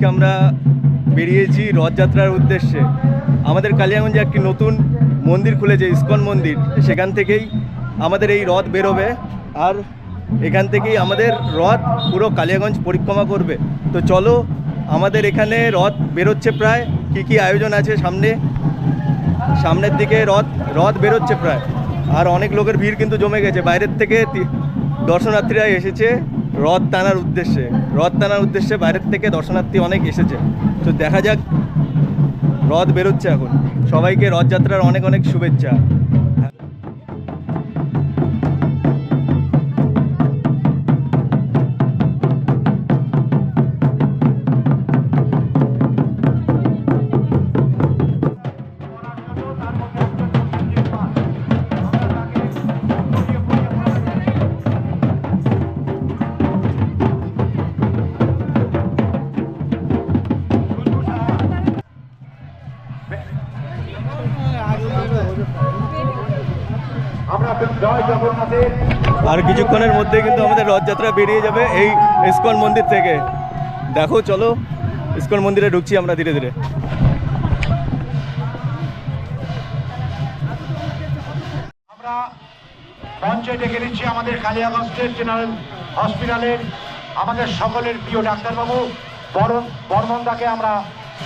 আজকে আমরা বেরিয়েছি রথযাত্রার উদ্দেশ্যে। আমাদের কালিয়াগঞ্জে একটি নতুন মন্দির খুলেছে, ইস্কন মন্দির। সেখান থেকেই আমাদের এই রথ বেরোবে আর এখান থেকেই আমাদের রথ পুরো কালিয়াগঞ্জ পরিক্রমা করবে। তো চলো, আমাদের এখানে রথ বেরোচ্ছে প্রায়। কি কি আয়োজন আছে সামনে? সামনের দিকে রথ রথ বেরোচ্ছে প্রায়। আর অনেক লোকের ভিড় কিন্তু জমে গেছে। বাইরের থেকে দর্শনার্থীরা এসেছে। রথ টানার উদ্দেশ্যে, রথ টানার উদ্দেশ্যে বাইরের থেকে দর্শনার্থী অনেক এসেছে। তো দেখা যাক, রথ বেরোচ্ছে এখন। সবাইকে রথযাত্রার অনেক অনেক শুভেচ্ছা। আর কিছুক্ষণের মধ্যে কিন্তু আমাদের রথযাত্রা বেরিয়ে যাবে এই ইস্কন মন্দির থেকে। দেখো, চলো, ইস্কন মন্দিরে ঢুকছি আমরা ধীরে ধীরে। আমরা মঞ্চে ডেকে নিচ্ছি আমাদের কালিয়াগঞ্জ স্টেট জেনারেল হসপিটালের আমাদের সকলের প্রিয় ডাক্তারবাবু বরণ বর্মনদাকে আমরা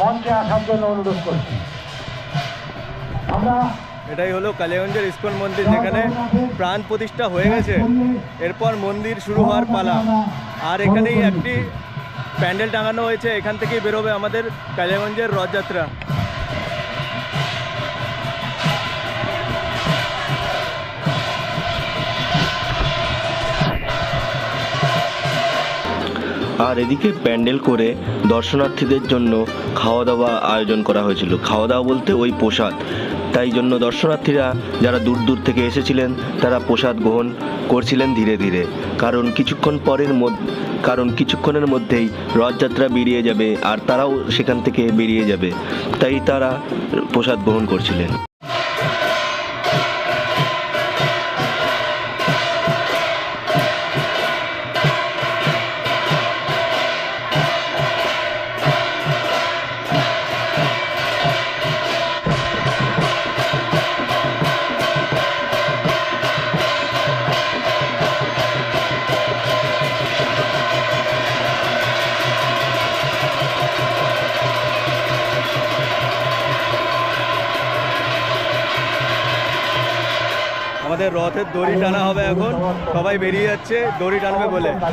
মঞ্চে আসার জন্য অনুরোধ করছি। আমরা এটাই হলো কালিয়াগঞ্জের ইস্কন মন্দির, যেখানে প্রাণ প্রতিষ্ঠা হয়ে গেছে। এরপর মন্দির শুরু হওয়ার পালা। আর এখানেই একটি প্যান্ডেল টাঙানো হয়েছে। এখান থেকেই বেরোবে আমাদের কালিয়াগঞ্জের রথযাত্রা। আর এদিকে প্যান্ডেল করে দর্শনার্থীদের জন্য খাওয়া দাওয়া আয়োজন করা হয়েছিল। খাওয়া দাওয়া বলতে ওই প্রসাদ। তাই জন্য দর্শনার্থীরা যারা দূর দূর থেকে এসেছিলেন, তারা প্রসাদ গ্রহণ করছিলেন ধীরে ধীরে। কারণ কিছুক্ষণ পরের মধ্যে কারণ কিছুক্ষণের মধ্যেই রথযাত্রা বেরিয়ে যাবে আর তারাও সেখান থেকে বেরিয়ে যাবে। তাই তারা প্রসাদ গ্রহণ করছিলেন। আমাদের রথের দড়ি টানা হবে এখন। সবাই বেরিয়ে যাচ্ছে, দড়ি টানবে বলে। জগন্নাথ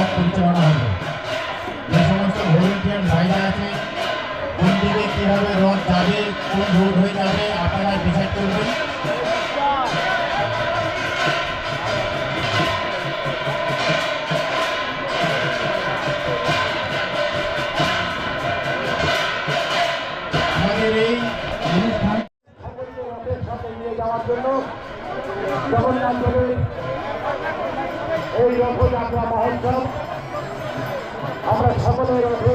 রথ যে সমস্ত কোন দিকে কীভাবে রথ হয়ে যাবে, আপনারা ডিসাইড করবেন। দেবের এই রথযাত্রা মহোৎসব। আমরা সকলে রথে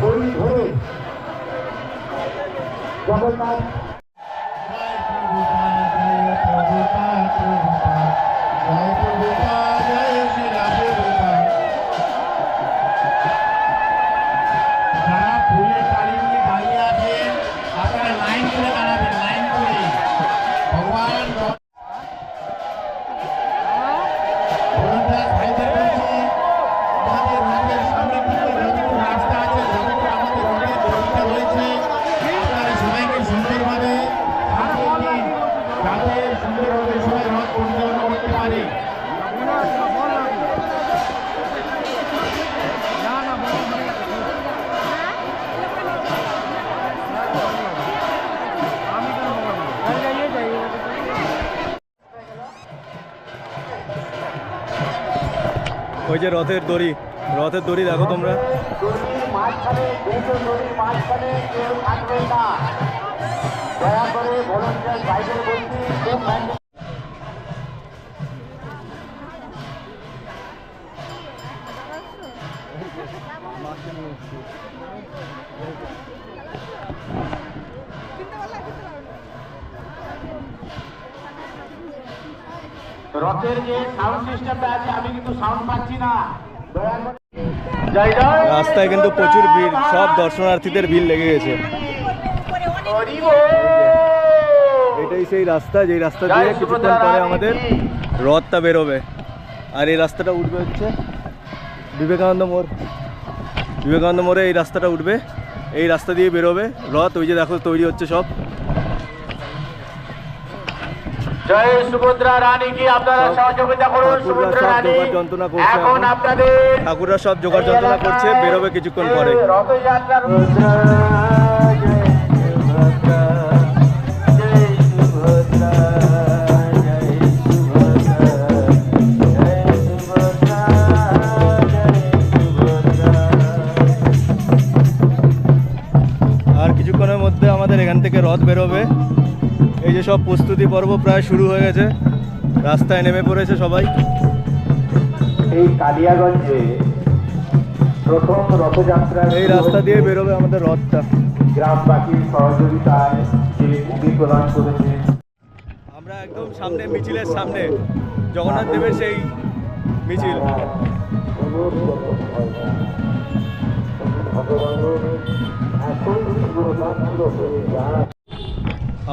দড়ি ধরে জগন্নাথ যে রথের দড়ি রথের দড়ি দেখো তোমরা। দয়া করে রাস্তায় কিন্তু প্রচুর ভিড় সব দর্শনার্থীদের ভিড় লেগে গেছে। এটাই সেই রাস্তা যেই রাস্তা দিয়ে কিছুক্ষণ পরে আমাদের রথটা বেরোবে। আর এই রাস্তাটা উঠবে হচ্ছে বিবেকানন্দ মোড়। বিবেকানন্দ মোড়ে এই রাস্তাটা উঠবে এই রাস্তা দিয়ে বেরোবে। রথ ওই যে দেখো তৈরি হচ্ছে সব। জয় সুভদ্রা রানী কি আপনারা সব সহযোগিতা করুন সুভদ্রা রানী। জোগাড় যন্ত্রণা করছে এখন। আপনাদের ঠাকুররা সব জোগাড় যন্ত্রণা করছে বেরোবে কিছুক্ষণ পরে। আর কিছুক্ষণের মধ্যে আমাদের এখান থেকে রথ বেরোবে। এই যে সব প্রস্তুতি পর্ব প্রায় শুরু হয়ে গেছে। রাস্তায় নেমে পড়েছে সবাই। এই কালিয়াগঞ্জে প্রথম রথযাত্রা এই রাস্তা দিয়ে বেরোবে আমাদের রথটা। গ্রামবাসীর সহযোগিতায় যে ভূমি প্রদান করেছে। আমরা একদম সামনে মিছিলের সামনে। জগন্নাথ দেবের সেই মিছিল।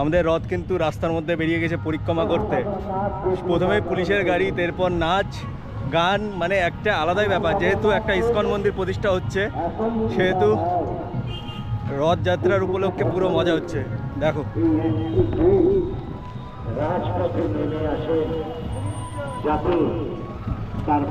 আমাদের রথ কিন্তু রাস্তার মধ্যে বেরিয়ে গেছে পরিক্রমা করতে। প্রথমে পুলিশের গাড়ি, এরপর নাচ, গান মানে একটা আলাদাই ব্যাপার। যেহেতু একটা ইস্কন মন্দির প্রতিষ্ঠা হচ্ছে, সেহেতু রথযাত্রার উপলক্ষে পুরো মজা হচ্ছে। দেখো। যাতে তার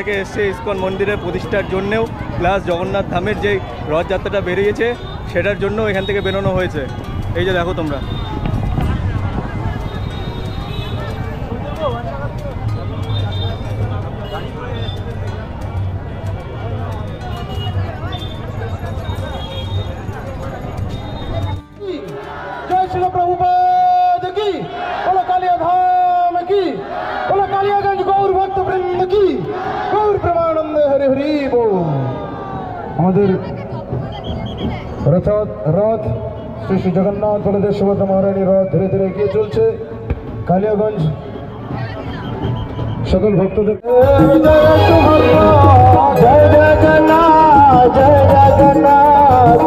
থেকে এসছে ইস্কন মন্দিরের প্রতিষ্ঠার জন্যেও, প্লাস জগন্নাথ ধামের যে রথযাত্রাটা বেরিয়েছে, সেটার জন্য এখান থেকে বেরোনো হয়েছে। এই যে দেখো তোমরা। আমাদের রথ রথ, শ্রী শ্রী জগন্নাথ বলদেব সুভদ্রা মহারানী রথ ধীরে ধীরে এগিয়ে চলছে। কালিয়াগঞ্জ, সকল ভক্তদের জয় জগন্নাথ জয় জগন্নাথ।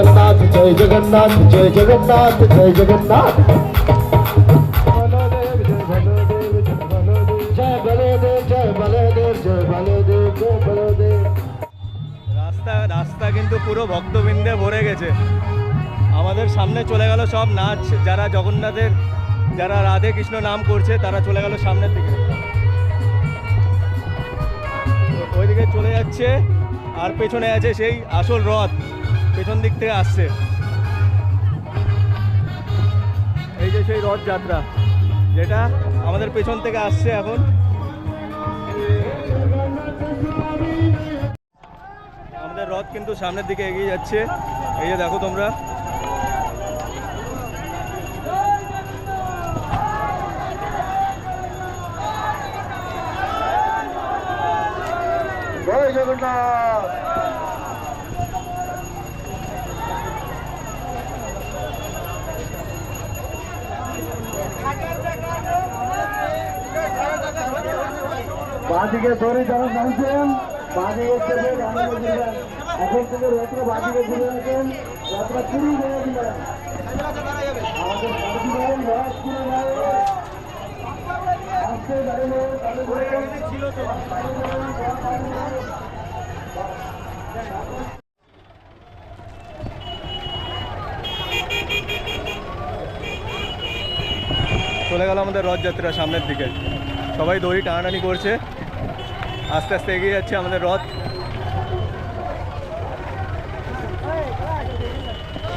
জগন্নাথ, জয় জগন্নাথ, জয় বলদেব জয় বলদেব রাস্তা রাস্তা কিন্তু পুরো ভক্তবৃন্দে ভরে গেছে। আমাদের সামনে চলে গেল সব নাচ, যারা জগন্নাথের, যারা রাধে কৃষ্ণ নাম করছে, তারা চলে গেল সামনের দিকে। ওইদিকে চলে যাচ্ছে, আর পেছনে আছে সেই আসল রথ। পেছন দিক থেকে আসছে। এই যে সেই রথযাত্রা যেটা আমাদের পেছন থেকে আসছে এখন। আমাদের রথ কিন্তু সামনের দিকে এগিয়ে যাচ্ছে। এই যে দেখো তোমরা। জয় জগন্নাথ। বাঁদিকে ধরে যারা নামছেন, বাঁদিকে থেকে ডানে ঘুরবেন এখন থেকে রথটা বাঁদিকে ঘুরে রাখেন রথটা পুরী হয়ে দিবেন চলে গেল আমাদের রথযাত্রা সামনের দিকে। সবাই দড়ি টানাটানি করছে। আস্তে আস্তে এগিয়ে যাচ্ছে আমাদের রথ।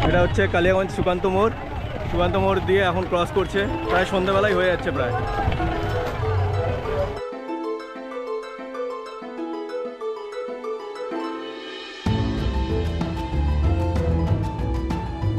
এটা হচ্ছে কালিয়াগঞ্জ সুকান্ত মোড়। সুকান্ত মোড় দিয়ে এখন ক্রস করছে। প্রায় সন্ধ্যাবেলায় হয়ে যাচ্ছে প্রায়।